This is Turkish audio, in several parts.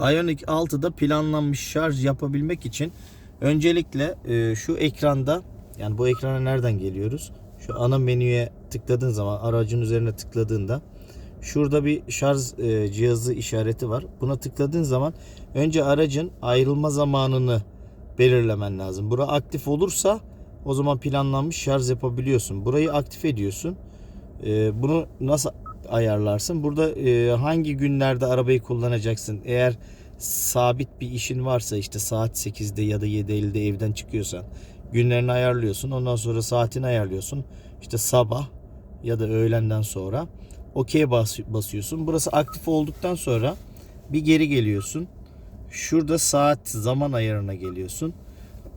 Ioniq 6'da planlanmış şarj yapabilmek için öncelikle e, şu ekranda yani bu ekrana nereden geliyoruz? Şu ana menüye tıkladığın zaman aracın üzerine tıkladığında şurada bir şarj e, cihazı işareti var. Buna tıkladığın zaman önce aracın ayrılma zamanını belirlemen lazım. Bura aktif olursa o zaman planlanmış şarj yapabiliyorsun. Burayı aktif ediyorsun. E, bunu nasıl ayarlarsın? Burada e, hangi günlerde arabayı kullanacaksın? Eğer sabit bir işin varsa işte saat 8'de ya da 7.50'de evden çıkıyorsan günlerini ayarlıyorsun. Ondan sonra saatini ayarlıyorsun. İşte sabah ya da öğlenden sonra okey bas, basıyorsun. Burası aktif olduktan sonra bir geri geliyorsun. Şurada saat zaman ayarına geliyorsun.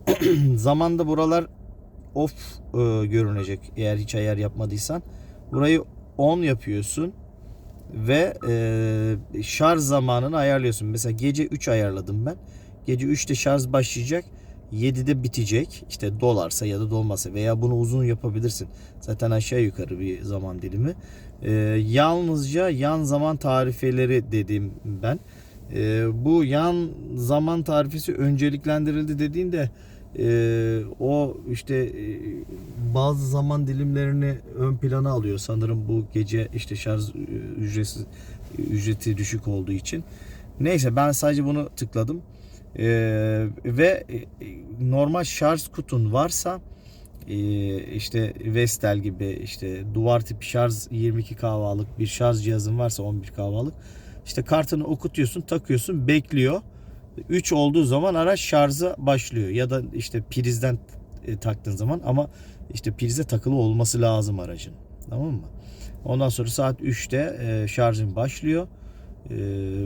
Zamanda buralar off e, görünecek eğer hiç ayar yapmadıysan. Burayı on yapıyorsun ve e, şarj zamanını ayarlıyorsun. Mesela gece 3 ayarladım ben. Gece 3'te şarj başlayacak. 7'de bitecek. İşte dolarsa ya da dolmasa veya bunu uzun yapabilirsin. Zaten aşağı yukarı bir zaman dilimi. E, yalnızca yan zaman tarifeleri dedim ben. E, bu yan zaman tarifesi önceliklendirildi dediğinde e, o işte e, bazı zaman dilimlerini ön plana alıyor sanırım bu gece işte şarj e, ücretsiz ücreti düşük olduğu için. Neyse ben sadece bunu tıkladım. E, ve e, normal şarj kutun varsa e, işte Vestel gibi işte duvar tipi şarj 22 kahvalık bir şarj cihazın varsa 11 kahvalık işte kartını okutuyorsun takıyorsun bekliyor. 3 olduğu zaman araç şarja başlıyor ya da işte prizden e, taktığın zaman ama işte prize takılı olması lazım aracın. Tamam mı? Ondan sonra saat 3'te e, şarjın başlıyor e,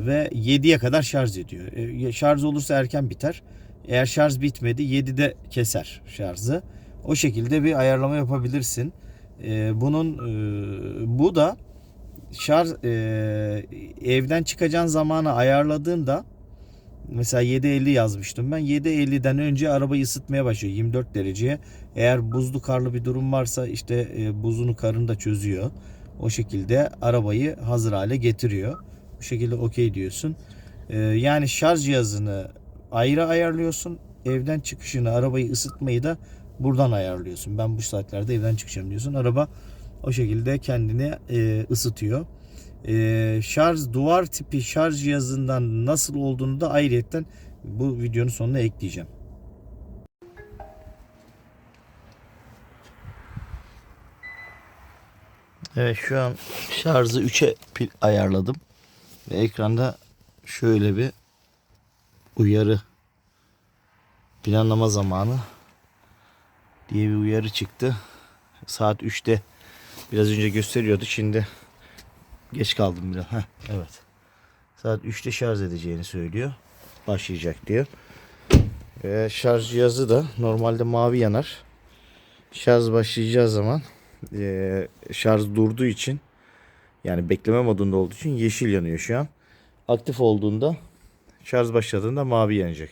ve 7'ye kadar şarj ediyor. Şarj olursa erken biter. Eğer şarj bitmedi 7'de keser şarjı. O şekilde bir ayarlama yapabilirsin. Bunun bu da şarj evden çıkacağın zamanı ayarladığında Mesela 7.50 yazmıştım ben. 7.50'den önce arabayı ısıtmaya başlıyor 24 dereceye. Eğer buzlu karlı bir durum varsa işte e, buzunu karını da çözüyor. O şekilde arabayı hazır hale getiriyor. Bu şekilde okey diyorsun. E, yani şarj cihazını ayrı ayarlıyorsun. Evden çıkışını, arabayı ısıtmayı da buradan ayarlıyorsun. Ben bu saatlerde evden çıkacağım diyorsun. Araba o şekilde kendini e, ısıtıyor. Ee, şarj duvar tipi şarj cihazından nasıl olduğunu da ayrıyetten bu videonun sonuna ekleyeceğim. Evet şu an şarjı 3'e pil ayarladım. Ve ekranda şöyle bir uyarı planlama zamanı diye bir uyarı çıktı. Saat 3'te biraz önce gösteriyordu. Şimdi Geç kaldım biraz. Heh, evet. Saat 3'te şarj edeceğini söylüyor. Başlayacak diyor. Ee, şarj cihazı da normalde mavi yanar. Şarj başlayacağı zaman e, şarj durduğu için yani bekleme modunda olduğu için yeşil yanıyor şu an. Aktif olduğunda şarj başladığında mavi yanacak.